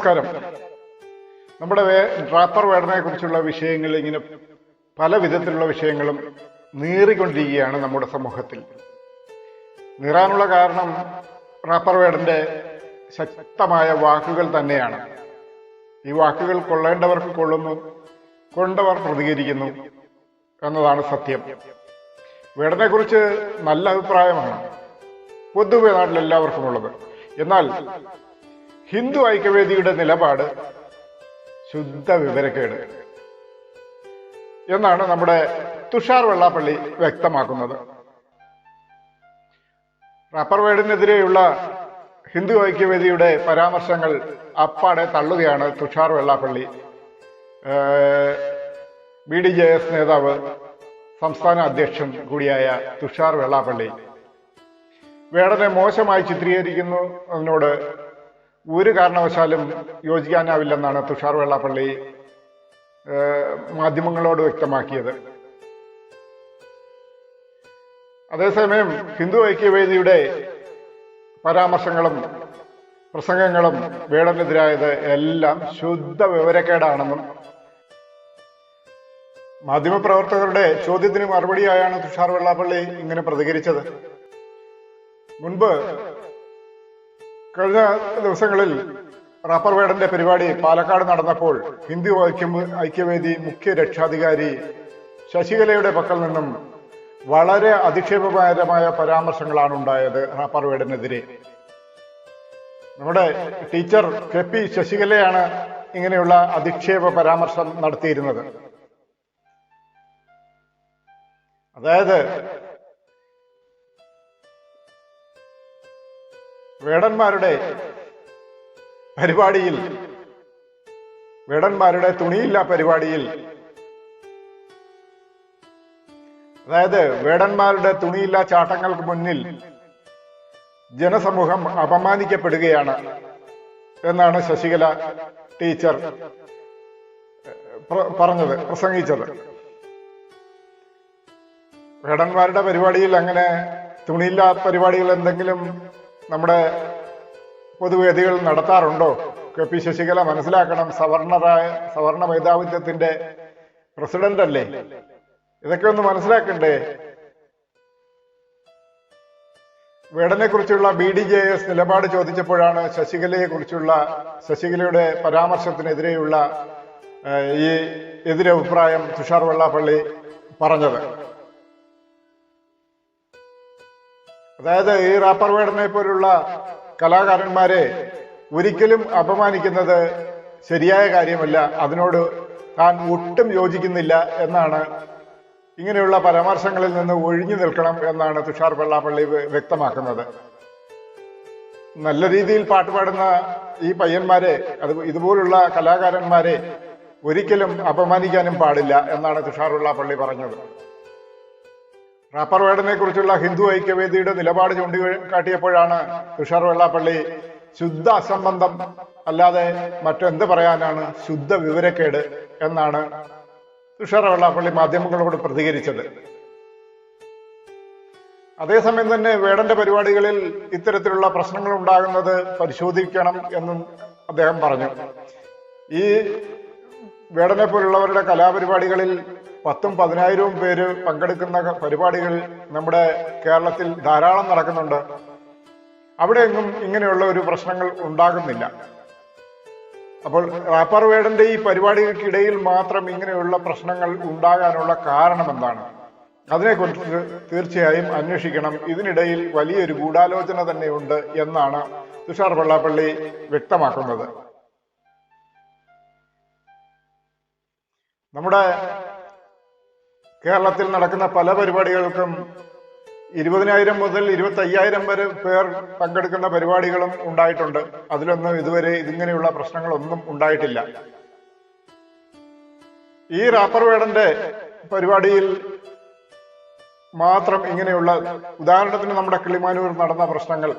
നമസ്കാരം. നമ്മുടെ റാപ്പർ വേടനെ കുറിച്ചുള്ള വിഷയങ്ങൾ ഇങ്ങനെ പല വിധത്തിലുള്ള വിഷയങ്ങളും നീറിക്കൊണ്ടിരിക്കുകയാണ് നമ്മുടെ സമൂഹത്തിൽ. നീറാനുള്ള കാരണം റാപ്പർ വേടന്റെ ശക്തമായ വാക്കുകൾ തന്നെയാണ്. ഈ വാക്കുകൾ കൊള്ളേണ്ടവർക്ക് കൊള്ളുന്നു കൊണ്ടവർ പ്രതികരിക്കുന്നു എന്നതാണ് സത്യം. വേടനെ കുറിച്ച് നല്ല അഭിപ്രായമാണ് പൊതുവെ നാട്ടിൽ എല്ലാവർക്കും ഉള്ളത് എന്നാൽ ഹിന്ദു ഐക്യവേദിയുടെ നിലപാട് ശുദ്ധ വിവരക്കേട് എന്നാണ് നമ്മുടെ തുഷാർ വെള്ളാപ്പള്ളി വ്യക്തമാക്കുന്നത്. റബ്ബർ വേഡിനെതിരെയുള്ള ഹിന്ദു ഐക്യവേദിയുടെ പരാമർശങ്ങൾ അപ്പാടെ തള്ളുകയാണ് Tushar Vellappally. B D J S നേതാവ് സംസ്ഥാന അധ്യക്ഷൻ കൂടിയായ തുഷാർ വെള്ളാപ്പള്ളി. വേടനെ മോശമായി ചിത്രീകരിക്കുന്നു അതിനോട് ഒരു കാരണവശാലും യോജിക്കാനാവില്ലെന്നാണ് തുഷാർ വെള്ളാപ്പള്ളി മാധ്യമങ്ങളോട് വ്യക്തമാക്കിയത്. അതേസമയം ഹിന്ദു ഐക്യവേദിയുടെ പരാമർശങ്ങളും പ്രസംഗങ്ങളും വേടനെതിരായത് എല്ലാം ശുദ്ധ വിവരക്കേടാണെന്നും മാധ്യമപ്രവർത്തകരുടെ ചോദ്യത്തിന് മറുപടിയായാണ് തുഷാർ വെള്ളാപ്പള്ളി ഇങ്ങനെ പ്രതികരിച്ചത്. മുൻപ് കഴിഞ്ഞ ദിവസങ്ങളിൽ റാപ്പർ വേടന്റെ പരിപാടി പാലക്കാട് നടന്നപ്പോൾ ഹിന്ദു ഐക്യം ഐക്യവേദി മുഖ്യ രക്ഷാധികാരി ശശികലയുടെ പക്കൽ നിന്നും വളരെ അധിക്ഷേപകരമായ പരാമർശങ്ങളാണ് ഉണ്ടായത് റാപ്പർ വേടനെതിരെ. നമ്മുടെ ടീച്ചർ കെ പി ശശികലയാണ് ഇങ്ങനെയുള്ള അധിക്ഷേപ പരാമർശം നടത്തിയിരുന്നത്. അതായത് വേടന്മാരുടെ പരിപാടിയിൽ വേടന്മാരുടെ തുണിയില്ല പരിപാടിയിൽ. അതായത് വേടന്മാരുടെ തുണിയില്ല ചാട്ടങ്ങൾക്ക് മുന്നിൽ ജനസമൂഹം അപമാനിക്കപ്പെടുകയാണ് എന്നാണ് ശശികല ടീച്ചർ പറഞ്ഞത് പ്രസംഗിച്ചത്. വേടന്മാരുടെ പരിപാടിയിൽ അങ്ങനെ തുണിയില്ലാത്ത പരിപാടികൾ എന്തെങ്കിലും നമ്മുടെ പൊതുവേദികൾ നടത്താറുണ്ടോ? കെ പി ശശികല മനസ്സിലാക്കണം. സവർണരായ സവർണ മേധാവിത്വത്തിന്റെ പ്രസിഡന്റ് അല്ലേ ഇതൊക്കെ ഒന്ന് മനസ്സിലാക്കണ്ടേ? വേടനെ കുറിച്ചുള്ള ബി ഡി ജെ എസ് നിലപാട് ചോദിച്ചപ്പോഴാണ് ശശികലയെ കുറിച്ചുള്ള ശശികലയുടെ പരാമർശത്തിനെതിരെയുള്ള ഈ എതിരഭിപ്രായം തുഷാർ വെള്ളാപ്പള്ളി പറഞ്ഞത്. അതായത് ഈ റാപ്പർ വേടനെ പോലുള്ള കലാകാരന്മാരെ ഒരിക്കലും അപമാനിക്കുന്നത് ശരിയായ കാര്യമല്ല. അതിനോട് താൻ ഒട്ടും യോജിക്കുന്നില്ല എന്നാണ് ഇങ്ങനെയുള്ള പരാമർശങ്ങളിൽ നിന്ന് ഒഴിഞ്ഞു നിൽക്കണം എന്നാണ് തുഷാർ വെള്ളാപ്പള്ളി വ്യക്തമാക്കുന്നത്. നല്ല രീതിയിൽ പാട്ട് പാടുന്ന ഈ പയ്യന്മാരെ അത് ഇതുപോലുള്ള കലാകാരന്മാരെ ഒരിക്കലും അപമാനിക്കാനും പാടില്ല എന്നാണ് തുഷാർ വെള്ളാപ്പള്ളി പറഞ്ഞത്. റാപ്പർ വേടനെ കുറിച്ചുള്ള ഹിന്ദു ഐക്യവേദിയുടെ നിലപാട് ചൂണ്ടിക്കാട്ടിയപ്പോഴാണ് തുഷാർ വെള്ളാപ്പള്ളി ശുദ്ധ അസംബന്ധം അല്ലാതെ മറ്റെന്ത് പറയാനാണ് ശുദ്ധ വിവരക്കേട് എന്നാണ് തുഷാർ വെള്ളാപ്പള്ളി മാധ്യമങ്ങളോട് പ്രതികരിച്ചത്. അതേസമയം തന്നെ വേടന്റെ പരിപാടികളിൽ ഇത്തരത്തിലുള്ള പ്രശ്നങ്ങൾ ഉണ്ടാകുന്നത് പരിശോധിക്കണം എന്നും അദ്ദേഹം പറഞ്ഞു. ഈ വേടനെ പോലുള്ളവരുടെ കലാപരിപാടികളിൽ പത്തും പതിനായിരവും പേര് പങ്കെടുക്കുന്ന പരിപാടികൾ നമ്മുടെ കേരളത്തിൽ ധാരാളം നടക്കുന്നുണ്ട്. അവിടെയെങ്ങും ഇങ്ങനെയുള്ള ഒരു പ്രശ്നങ്ങൾ ഉണ്ടാകുന്നില്ല. അപ്പോൾ റാപ്പർ ഈ പരിപാടികൾക്കിടയിൽ മാത്രം ഇങ്ങനെയുള്ള പ്രശ്നങ്ങൾ ഉണ്ടാകാനുള്ള കാരണം എന്താണ് അതിനെക്കുറിച്ച് തീർച്ചയായും അന്വേഷിക്കണം. ഇതിനിടയിൽ വലിയൊരു ഗൂഢാലോചന തന്നെയുണ്ട് എന്നാണ് തുഷാർ വെള്ളാപ്പള്ളി വ്യക്തമാക്കുന്നത്. നമ്മുടെ കേരളത്തിൽ നടക്കുന്ന പല പരിപാടികൾക്കും ഇരുപതിനായിരം മുതൽ ഇരുപത്തി അയ്യായിരം വരെ പേർ പങ്കെടുക്കുന്ന പരിപാടികളും ഉണ്ടായിട്ടുണ്ട്. അതിലൊന്നും ഇതുവരെ ഇതിങ്ങനെയുള്ള പ്രശ്നങ്ങളൊന്നും ഉണ്ടായിട്ടില്ല. ഈ റാപ്പർ വേടന്റെ പരിപാടിയിൽ മാത്രം ഇങ്ങനെയുള്ള ഉദാഹരണത്തിന് നമ്മുടെ കിളിമാനൂർ നടന്ന പ്രശ്നങ്ങൾ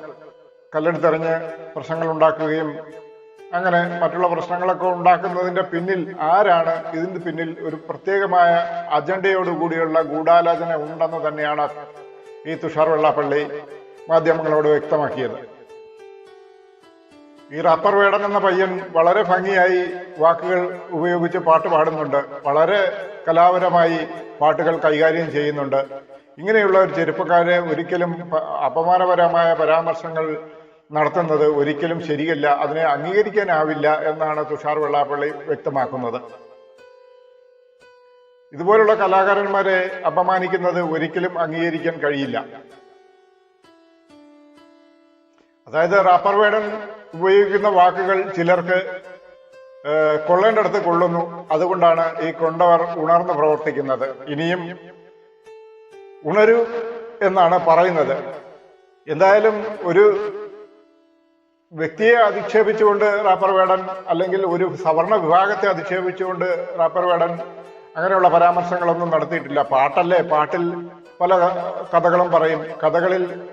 കല്ലെടുത്തെറിഞ്ഞ് പ്രശ്നങ്ങൾ ഉണ്ടാക്കുകയും അങ്ങനെ മറ്റുള്ള പ്രശ്നങ്ങളൊക്കെ ഉണ്ടാക്കുന്നതിന്റെ പിന്നിൽ ആരാണ്? ഇതിന്റെ പിന്നിൽ ഒരു പ്രത്യേകമായ അജണ്ടയോടുകൂടിയുള്ള ഗൂഢാലോചന ഉണ്ടെന്ന് തന്നെയാണ് ഈ തുഷാർ വെള്ളാപ്പള്ളി മാധ്യമങ്ങളോട് വ്യക്തമാക്കിയത്. ഈ റബ്ബർ വേടൻ എന്ന പയ്യൻ വളരെ ഭംഗിയായി വാക്കുകൾ ഉപയോഗിച്ച് പാട്ട് പാടുന്നുണ്ട്. വളരെ കലാപരമായി പാട്ടുകൾ കൈകാര്യം ചെയ്യുന്നുണ്ട്. ഇങ്ങനെയുള്ള ഒരു ചെറുപ്പക്കാരെ ഒരിക്കലും അപമാനപരമായ പരാമർശങ്ങൾ നടത്തുന്നത് ഒരിക്കലും ശരിയല്ല അതിനെ അംഗീകരിക്കാനാവില്ല എന്നാണ് തുഷാർ വെള്ളാപ്പള്ളി വ്യക്തമാക്കുന്നത്. ഇതുപോലുള്ള കലാകാരന്മാരെ അപമാനിക്കുന്നത് ഒരിക്കലും അംഗീകരിക്കാൻ കഴിയില്ല. അതായത് റാപ്പർ വേടൻ ഉപയോഗിക്കുന്ന വാക്കുകൾ ചിലർക്ക് കൊള്ളേണ്ടടുത്ത് കൊള്ളുന്നു. അതുകൊണ്ടാണ് ഈ കൊണ്ടവർ ഉണർന്ന് പ്രവർത്തിക്കുന്നത്. ഇനിയും ഉണരു എന്നാണ് പറയുന്നത്. എന്തായാലും ഒരു വ്യക്തിയെ അധിക്ഷേപിച്ചുകൊണ്ട് റാപ്പർ വേടൻ അല്ലെങ്കിൽ ഒരു സവർണ വിഭാഗത്തെ അധിക്ഷേപിച്ചുകൊണ്ട് റാപ്പർ വേടൻ അങ്ങനെയുള്ള പരാമർശങ്ങളൊന്നും നടത്തിയിട്ടില്ല. പാട്ടല്ലേ? പാട്ടിൽ പല കഥകളും പറയും. കഥകളിൽ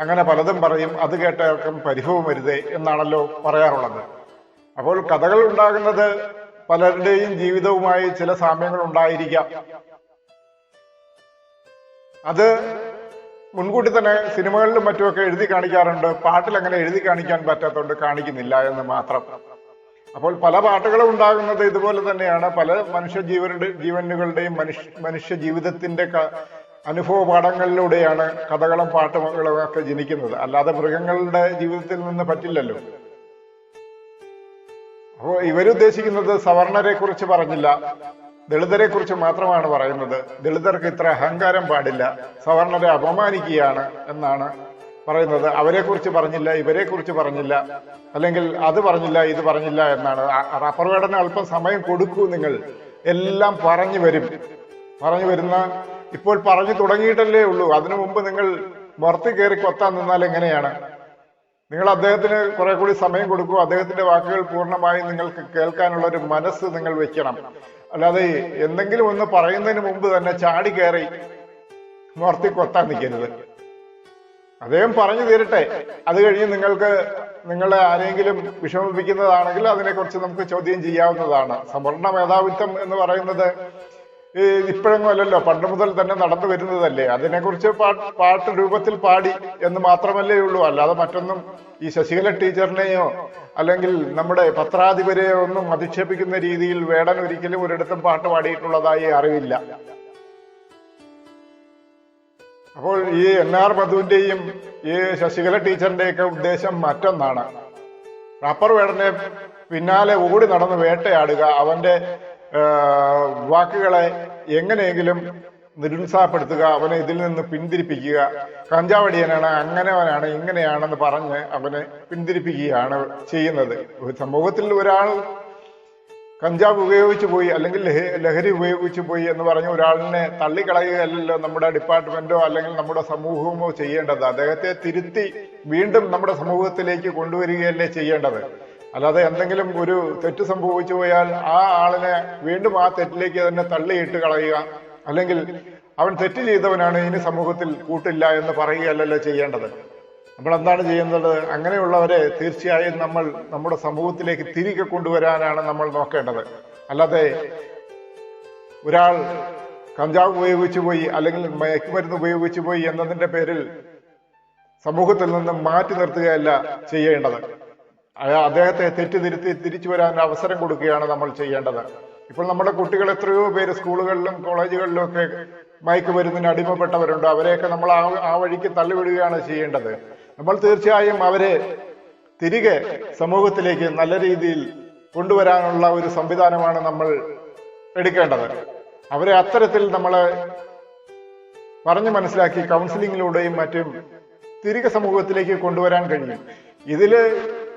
അങ്ങനെ പലതും പറയും. അത് കേട്ടവർക്കും പരിഭവം വരുതേ എന്നാണല്ലോ പറയാറുള്ളത്. അപ്പോൾ കഥകൾ ഉണ്ടാകുന്നത് പലരുടെയും ജീവിതവുമായി ചില സാമ്യങ്ങൾ ഉണ്ടായിരിക്കാം അത് മുൻകൂട്ടി തന്നെ സിനിമകളിലും മറ്റുമൊക്കെ എഴുതി കാണിക്കാറുണ്ട്. പാട്ടിൽ അങ്ങനെ എഴുതി കാണിക്കാൻ പറ്റാത്തതുകൊണ്ട് കാണിക്കുന്നില്ല എന്ന് മാത്രം. അപ്പോൾ പല പാട്ടുകളും ഉണ്ടാകുന്നത് ഇതുപോലെ തന്നെയാണ്. പല മനുഷ്യ ജീവരുടെ ജീവനുകളുടെയും മനുഷ്യ മനുഷ്യ ജീവിതത്തിന്റെ അനുഭവ പാഠങ്ങളിലൂടെയാണ് കഥകളും പാട്ടുകളും ഒക്കെ ജനിക്കുന്നത്. അല്ലാതെ മൃഗങ്ങളുടെ ജീവിതത്തിൽ നിന്ന് പറ്റില്ലല്ലോ. അപ്പോൾ ഇവരുദ്ദേശിക്കുന്നത് സവർണരെ കുറിച്ച് പറഞ്ഞില്ല. ദളിതരെ കുറിച്ച് മാത്രമാണ് പറയുന്നത്. ദളിതർക്ക് ഇത്ര അഹങ്കാരം പാടില്ല. സവർണരെ അപമാനിക്കുകയാണ് എന്നാണ് പറയുന്നത്. അവരെ കുറിച്ച് പറഞ്ഞില്ല ഇവരെ കുറിച്ച് പറഞ്ഞില്ല. അല്ലെങ്കിൽ അത് പറഞ്ഞില്ല ഇത് പറഞ്ഞില്ല എന്നാണ്. ആ- അല്പം സമയം കൊടുക്കൂ നിങ്ങൾ. എല്ലാം പറഞ്ഞു വരും. പറഞ്ഞു വരുന്ന ഇപ്പോൾ പറഞ്ഞു തുടങ്ങിയിട്ടല്ലേ ഉള്ളൂ. അതിനു മുമ്പ് നിങ്ങൾ വർത്തി കയറി കൊത്താൻ നിന്നാൽ എങ്ങനെയാണ്? നിങ്ങൾ അദ്ദേഹത്തിന് കുറെ കൂടി സമയം കൊടുക്കൂ. അദ്ദേഹത്തിന്റെ വാക്കുകൾ പൂർണമായും നിങ്ങൾക്ക് കേൾക്കാനുള്ള ഒരു മനസ്സ് നിങ്ങൾ വെക്കണം. അല്ലാതെ എന്തെങ്കിലും ഒന്ന് പറയുന്നതിന് മുമ്പ് തന്നെ ചാടി കയറി മോർത്തി കൊത്താൻ നിൽക്കരുത്. അദ്ദേഹം പറഞ്ഞു തീരട്ടെ. അത് കഴിഞ്ഞ് നിങ്ങൾക്ക് നിങ്ങളെ ആരെങ്കിലും വിഷമിപ്പിക്കുന്നതാണെങ്കിൽ അതിനെക്കുറിച്ച് നമുക്ക് ചോദ്യം ചെയ്യാവുന്നതാണ്. സംവരണ മേധാവിത്വം എന്ന് പറയുന്നത് ഈ ഇപ്പോഴൊന്നും അല്ലല്ലോ പണ്ട് മുതൽ തന്നെ നടന്നു വരുന്നതല്ലേ. അതിനെക്കുറിച്ച് പാട്ട് പാട്ട് രൂപത്തിൽ പാടി എന്ന് മാത്രമല്ലേ ഉള്ളൂ. അല്ലാതെ മറ്റൊന്നും ഈ ശശികല ടീച്ചറിനെയോ അല്ലെങ്കിൽ നമ്മുടെ പത്രാധിപരെയോ ഒന്നും അധിക്ഷേപിക്കുന്ന രീതിയിൽ വേടൻ ഒരിക്കലും ഒരിടത്തും പാട്ട് പാടിയിട്ടുള്ളതായി അറിവില്ല. അപ്പോൾ ഈ എൻ ആർ മധുവിന്റെയും ഈ ശശികല ടീച്ചറിന്റെയൊക്കെ ഉദ്ദേശം മറ്റൊന്നാണ്. റബ്ബർ വേടനെ പിന്നാലെ ഓടി നടന്ന് വേട്ടയാടുക അവന്റെ വാക്കുകളെ എങ്ങനെയെങ്കിലും നിരുത്സാഹപ്പെടുത്തുക അവനെ ഇതിൽ നിന്ന് പിന്തിരിപ്പിക്കുക. കഞ്ചാവടിയനാണ് അങ്ങനെവനാണ് ഇങ്ങനെയാണെന്ന് പറഞ്ഞ് അവനെ പിന്തിരിപ്പിക്കുകയാണ് ചെയ്യുന്നത്. സമൂഹത്തിൽ ഒരാൾ കഞ്ചാവ് ഉപയോഗിച്ചു പോയി അല്ലെങ്കിൽ ലഹരി ഉപയോഗിച്ചു പോയി എന്ന് പറഞ്ഞ് ഒരാളിനെ തള്ളിക്കളയുകയല്ലല്ലോ നമ്മുടെ ഡിപ്പാർട്ട്മെന്റോ അല്ലെങ്കിൽ നമ്മുടെ സമൂഹമോ ചെയ്യേണ്ടത്. അദ്ദേഹത്തെ തിരുത്തി വീണ്ടും നമ്മുടെ സമൂഹത്തിലേക്ക് കൊണ്ടുവരികയല്ലേ ചെയ്യേണ്ടത്. അല്ലാതെ എന്തെങ്കിലും ഒരു തെറ്റ് സംഭവിച്ചു പോയാൽ ആ ആളിനെ വീണ്ടും ആ തെറ്റിലേക്ക് തന്നെ തള്ളിയിട്ട് കളയുക. അല്ലെങ്കിൽ അവൻ തെറ്റ് ചെയ്തവനാണ് ഇനി സമൂഹത്തിൽ കൂട്ടില്ല എന്ന് പറയുകയല്ലല്ലോ ചെയ്യേണ്ടത്. നമ്മൾ എന്താണ് ചെയ്യുന്നത്? അങ്ങനെയുള്ളവരെ തീർച്ചയായും നമ്മൾ നമ്മുടെ സമൂഹത്തിലേക്ക് തിരികെ കൊണ്ടുവരാനാണ് നമ്മൾ നോക്കേണ്ടത്. അല്ലാതെ ഒരാൾ കഞ്ചാവ് ഉപയോഗിച്ചു പോയി അല്ലെങ്കിൽ മയക്കുമരുന്ന് ഉപയോഗിച്ചു പോയി എന്നതിന്റെ പേരിൽ സമൂഹത്തിൽ നിന്ന് മാറ്റി നിർത്തുകയല്ല ചെയ്യേണ്ടത്. അദ്ദേഹത്തെ തെറ്റിതിരുത്തി തിരിച്ചു വരാൻ അവസരം കൊടുക്കുകയാണ് നമ്മൾ ചെയ്യേണ്ടത്. ഇപ്പോൾ നമ്മുടെ കുട്ടികൾ എത്രയോ പേര് സ്കൂളുകളിലും കോളേജുകളിലും ഒക്കെ മയക്കുമരുന്നിന് അടിമപ്പെട്ടവരുണ്ട്. അവരെയൊക്കെ നമ്മൾ ആ ആ വഴിക്ക് തള്ളിവിടുകയാണ് ചെയ്യേണ്ടത്. നമ്മൾ തീർച്ചയായും അവരെ തിരികെ സമൂഹത്തിലേക്ക് നല്ല രീതിയിൽ കൊണ്ടുവരാനുള്ള ഒരു സംവിധാനമാണ് നമ്മൾ എടുക്കേണ്ടത്. അവരെ അത്തരത്തിൽ നമ്മൾ പറഞ്ഞു മനസ്സിലാക്കി കൗൺസിലിങ്ങിലൂടെയും മറ്റും തിരികെ സമൂഹത്തിലേക്ക് കൊണ്ടുവരാൻ കഴിയും. ഇതിൽ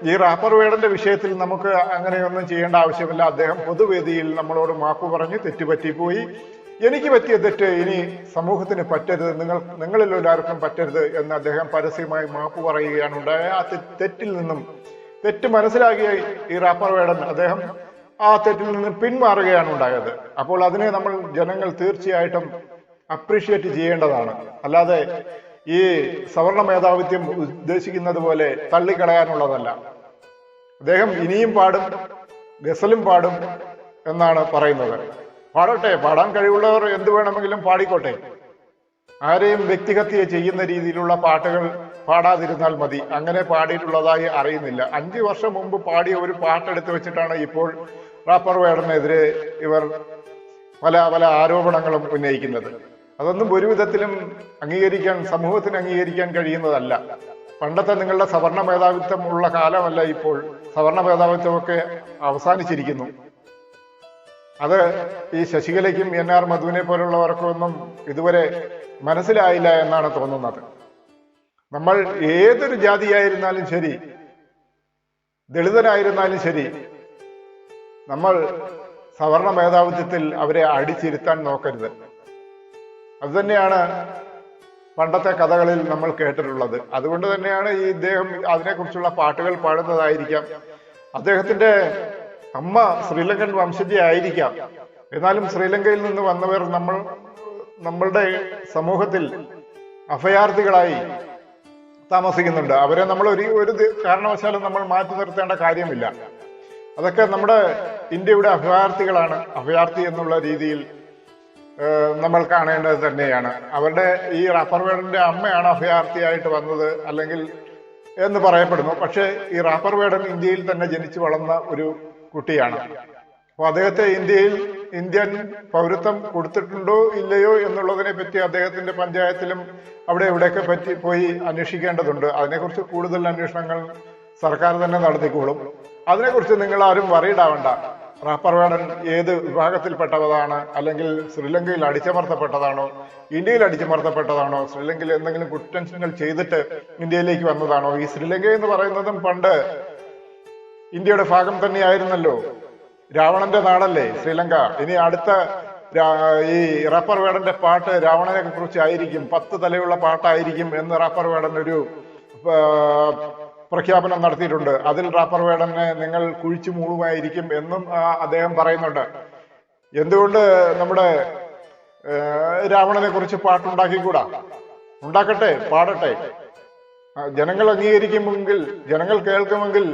ഈ റാപ്പർ വേടന്റെ വിഷയത്തിൽ നമുക്ക് അങ്ങനെയൊന്നും ചെയ്യേണ്ട ആവശ്യമില്ല. അദ്ദേഹം പൊതുവേദിയിൽ നമ്മളോട് മാപ്പ് പറഞ്ഞ് തെറ്റുപറ്റിപ്പോയി എനിക്ക് പറ്റിയ തെറ്റ് ഇനി സമൂഹത്തിന് പറ്റരുത്. നിങ്ങൾ നിങ്ങളിൽ എല്ലാവർക്കും പറ്റരുത് എന്ന് അദ്ദേഹം പരസ്യമായി മാപ്പ് പറയുകയാണ് ഉണ്ടായ ആ തെറ്റിൽ നിന്നും തെറ്റ് മനസ്സിലാക്കിയ ഈ റാപ്പർ വേടൻ അദ്ദേഹം ആ തെറ്റിൽ നിന്ന് പിന്മാറുകയാണ് ഉണ്ടായത്. അപ്പോൾ അതിനെ നമ്മൾ ജനങ്ങൾ തീർച്ചയായിട്ടും അപ്രീഷിയേറ്റ് ചെയ്യേണ്ടതാണ്. അല്ലാതെ ഈ സവർണ മേധാവിത്യം ഉദ്ദേശിക്കുന്നത് പോലെ തള്ളിക്കളയാനുള്ളതല്ല. അദ്ദേഹം ഇനിയും പാടും ഗസലും പാടും എന്നാണ് പറയുന്നത്. പാടട്ടെ പാടാൻ കഴിവുള്ളവർ എന്ത് വേണമെങ്കിലും പാടിക്കോട്ടെ. ആരെയും വ്യക്തിഹത്യ ചെയ്യുന്ന രീതിയിലുള്ള പാട്ടുകൾ പാടാതിരുന്നാൽ മതി. അങ്ങനെ പാടിയിട്ടുള്ളതായി അറിയുന്നില്ല. അഞ്ചു വർഷം മുമ്പ് പാടിയ ഒരു പാട്ടെടുത്ത് വെച്ചിട്ടാണ് ഇപ്പോൾ റാപ്പർ വേടനെതിരെ ഇവർ പല പല ആരോപണങ്ങളും ഉന്നയിക്കുന്നത്. അതൊന്നും ഒരു വിധത്തിലും അംഗീകരിക്കാൻ സമൂഹത്തിന് അംഗീകരിക്കാൻ കഴിയുന്നതല്ല. പണ്ടത്തെ നിങ്ങളുടെ സവർണ മേധാവിത്വം ഉള്ള കാലമല്ല ഇപ്പോൾ സവർണ മേധാവിത്വമൊക്കെ അവസാനിച്ചിരിക്കുന്നു. അത് ഈ ശശികലയ്ക്കും എൻ ആർ മധുവിനെ പോലുള്ളവർക്കൊന്നും ഇതുവരെ മനസ്സിലായില്ല എന്നാണ് തോന്നുന്നത്. നമ്മൾ ഏതൊരു ജാതിയായിരുന്നാലും ശരി ദളിതനായിരുന്നാലും ശരി നമ്മൾ സവർണ മേധാവിത്വത്തിൽ അവരെ അടിച്ചിരുത്താൻ നോക്കരുത്. അതുതന്നെയാണ് പണ്ടത്തെ കഥകളിൽ നമ്മൾ കേട്ടിട്ടുള്ളത്. അതുകൊണ്ട് തന്നെയാണ് ഈ ഇദ്ദേഹം അതിനെക്കുറിച്ചുള്ള പാട്ടുകൾ പാടുന്നതായിരിക്കാം. അദ്ദേഹത്തിന്റെ അമ്മ ശ്രീലങ്കൻ വംശജയായിരിക്കാം എന്നാലും ശ്രീലങ്കയിൽ നിന്ന് വന്നവർ നമ്മൾ നമ്മളുടെ സമൂഹത്തിൽ അഭയാർത്ഥികളായി താമസിക്കുന്നുണ്ട്. അവരെ നമ്മൾ ഒരു ഒരു കാരണവശാലും നമ്മൾ മാറ്റി നിർത്തേണ്ട കാര്യമില്ല. അതൊക്കെ നമ്മുടെ ഇന്ത്യയുടെ അഭയാർത്ഥികളാണ്. അഭയാർത്ഥി എന്നുള്ള രീതിയിൽ നമ്മൾ കാണേണ്ടത് തന്നെയാണ്. അവരുടെ ഈ റാപ്പർ വേഡന്റെ അമ്മയാണ് അഭയാർത്ഥിയായിട്ട് വന്നത് അല്ലെങ്കിൽ എന്ന് പറയപ്പെടുന്നു. പക്ഷേ ഈ റാപ്പർ വേഡൻ ഇന്ത്യയിൽ തന്നെ ജനിച്ചു വളർന്ന ഒരു കുട്ടിയാണ്. അപ്പോൾ അദ്ദേഹത്തെ ഇന്ത്യയിൽ ഇന്ത്യൻ പൗരത്വം കൊടുത്തിട്ടുണ്ടോ ഇല്ലയോ എന്നുള്ളതിനെ പറ്റി അദ്ദേഹത്തിന്റെ പഞ്ചായത്തിലും അവിടെ ഇവിടെയൊക്കെ പറ്റി പോയി അന്വേഷിക്കേണ്ടതുണ്ട്. അതിനെക്കുറിച്ച് കൂടുതൽ അന്വേഷണങ്ങൾ സർക്കാർ തന്നെ നടത്തിക്കോളും. അതിനെക്കുറിച്ച് നിങ്ങൾ ആരും റാപ്പർ വേടൻ ഏത് വിഭാഗത്തിൽപ്പെട്ടതാണ്? അല്ലെങ്കിൽ ശ്രീലങ്കയിൽ അടിച്ചമർത്തപ്പെട്ടതാണോ? ഇന്ത്യയിൽ അടിച്ചമർത്തപ്പെട്ടതാണോ? ശ്രീലങ്കയിൽ എന്തെങ്കിലും കുറ്റങ്ങൾ ചെയ്തിട്ട് ഇന്ത്യയിലേക്ക് വന്നതാണോ? ഈ ശ്രീലങ്ക എന്ന് പറയുന്നതും പണ്ട് ഇന്ത്യയുടെ ഭാഗം തന്നെയായിരുന്നല്ലോ. രാവണന്റെ നാടല്ലേ ശ്രീലങ്ക? ഇനി അടുത്ത ഈ റാപ്പർ വേടന്റെ പാട്ട് രാവണനെ കുറിച്ച് ആയിരിക്കും പത്ത് തലയുള്ള പാട്ടായിരിക്കും എന്ന് റാപ്പർ വേടൻ ഒരു പ്രഖ്യാപനം നടത്തിയിട്ടുണ്ട്. അതിൽ റാപ്പർ വേടനെ നിങ്ങൾ കുഴിച്ചു മൂളുമായിരിക്കും എന്നും അദ്ദേഹം പറയുന്നുണ്ട്. എന്തുകൊണ്ട് നമ്മുടെ രാവണനെ കുറിച്ച് പാട്ടുണ്ടാക്കിക്കൂടാ? ഉണ്ടാക്കട്ടെ പാടട്ടെ. ജനങ്ങൾ അംഗീകരിക്കുമെങ്കിൽ ജനങ്ങൾ കേൾക്കുമെങ്കിൽ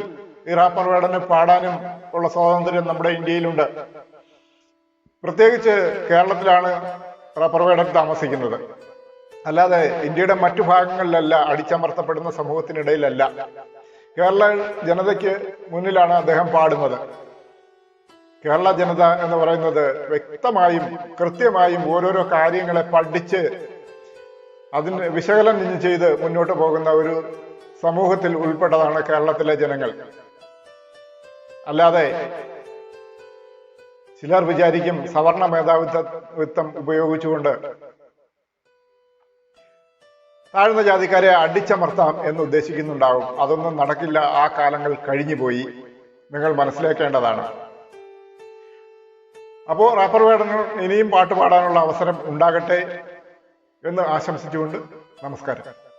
ഈ റാപ്പർ വേടനെ പാടാനും ഉള്ള സ്വാതന്ത്ര്യം നമ്മുടെ ഇന്ത്യയിലുണ്ട്. പ്രത്യേകിച്ച് കേരളത്തിലാണ് റബ്ബർ വേടൻ താമസിക്കുന്നത്. അല്ലാതെ ഇന്ത്യയുടെ മറ്റു ഭാഗങ്ങളിലല്ല അടിച്ചമർത്തപ്പെടുന്ന സമൂഹത്തിനിടയിലല്ല. കേരള ജനതയ്ക്ക് മുന്നിലാണ് അദ്ദേഹം പാടുന്നത്. കേരള ജനത എന്ന് പറയുന്നത് വ്യക്തമായും കൃത്യമായും ഓരോരോ കാര്യങ്ങളെ പഠിച്ച് അതിന് വിശകലനം ചെയ്ത് മുന്നോട്ട് പോകുന്ന ഒരു സമൂഹത്തിൽ ഉൾപ്പെട്ടതാണ് കേരളത്തിലെ ജനങ്ങൾ. അല്ലാതെ ചിലർ വിചാരിക്കും സവർണ മേധാവിത്വം ഉപയോഗിച്ചുകൊണ്ട് താഴ്ന്ന ജാതിക്കാരെ അടിച്ചമർത്താം എന്ന് ഉദ്ദേശിക്കുന്നുണ്ടാവും അതൊന്നും നടക്കില്ല. ആ കാലങ്ങൾ കഴിഞ്ഞുപോയി നിങ്ങൾ മനസ്സിലാക്കേണ്ടതാണ്. അപ്പോ റാപ്പർ വേടന് ഇനിയും പാട്ട് പാടാനുള്ള അവസരം ഉണ്ടാകട്ടെ എന്ന് ആശംസിച്ചുകൊണ്ട് നമസ്കാരം.